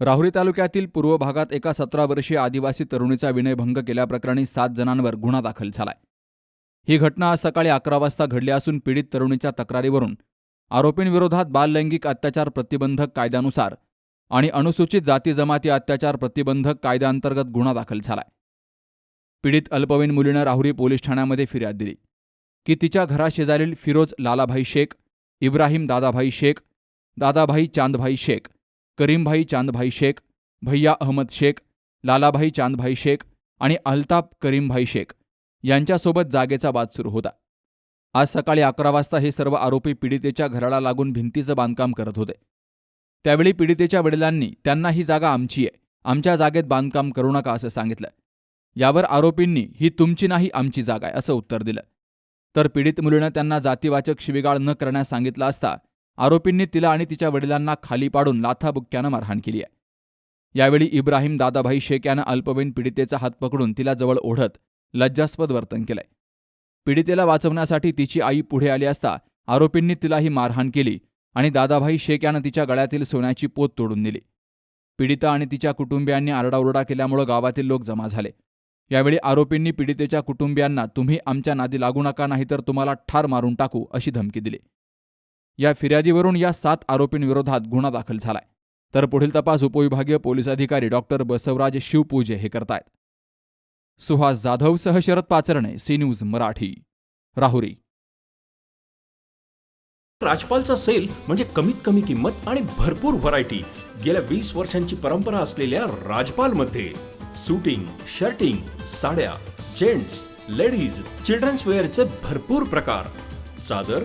राहुरी तालुक्यातील पूर्व भागात एका सतरा वर्षीय आदिवासी तरुणीचा विनयभंग केल्याप्रकरणी सात जणांवर गुन्हा दाखल झालाय. ही घटना आज सकाळी अकरा वाजता घडली असून पीडित तरुणीच्या तक्रारीवरून आरोपींविरोधात बाललैंगिक अत्याचार प्रतिबंधक कायद्यानुसार आणि अनुसूचित जाती जमाती अत्याचार प्रतिबंधक कायद्याअंतर्गत गुन्हा दाखल झालाय. पीडित अल्पवयीन मुलीनं राहुरी पोलीस ठाण्यामध्ये फिर्याद दिली. की तिच्या घराशेजारील फिरोज लालाभाई शेख इब्राहिम दादाभाई शेख दादाभाई चांदभाई शेख करीमभाई चांदभाई शेख भैया अहमद शेख लालाभाई चांदभाई शेख आणि अल्ताप करीमभाई शेख यांच्यासोबत जागेचा वाद सुरू होता. आज सकाळी अकरा वाजता हे सर्व आरोपी पीडितेच्या घराला लागून भिंतीचं बांधकाम करत होते. त्यावेळी पीडितेच्या वडिलांनी त्यांना ही जागा आमची आहे. आमच्या जागेत बांधकाम करू नका असं सांगितलं. यावर आरोपींनी ही तुमची नाही आमची जागा आहे असं उत्तर दिलं. तर पीडित मुलीनं त्यांना जातीवाचक शिवीगाळ न करण्यास सांगितलं असता आरोपींनी तिला आणि तिच्या वडिलांना खाली पाडून लाथाबुक्क्यानं मारहाण केली आहे. यावेळी इब्राहिम दादाभाई शेख यानं अल्पवयीन पीडितेचा हात पकडून तिला जवळ ओढत लज्जास्पद वर्तन केलंय. पीडितेला वाचवण्यासाठी तिची आई पुढे आली असता आरोपींनी तिलाही मारहाण केली आणि दादाभाई शेख यानं तिच्या गळ्यातील सोन्याची पोत तोडून दिली पीडिता आणि तिच्या कुटुंबियांनी आरडाओरडा केल्यामुळं गावातील लोक जमा झाले. यावेळी आरोपींनी पीडितेच्या कुटुंबियांना तुम्ही आमच्या नादी लागू नका नाहीतर तुम्हाला ठार मारून टाकू अशी धमकी दिली. या फिर्यादीवरून या सात आरोपींविरोधात गुन्हा दाखल झालाय. तर पुढील तपास उपविभागीय पोलीस अधिकारी डॉक्टर बसवराज शिवपूजे हे करतायत. सुहास जाधवसह शरद पाचरणे सी न्यूज मराठी राहुरी. राजपालचा सेल म्हणजे कमीत कमी किंमत आणि भरपूर व्हरायटी. गेल्या वीस वर्षांची परंपरा असलेल्या राजपालमध्ये सुटिंग शर्टिंग साड्या जेंट्स लेडीज चिल्ड्रन्स वेअरचे भरपूर प्रकार. चादर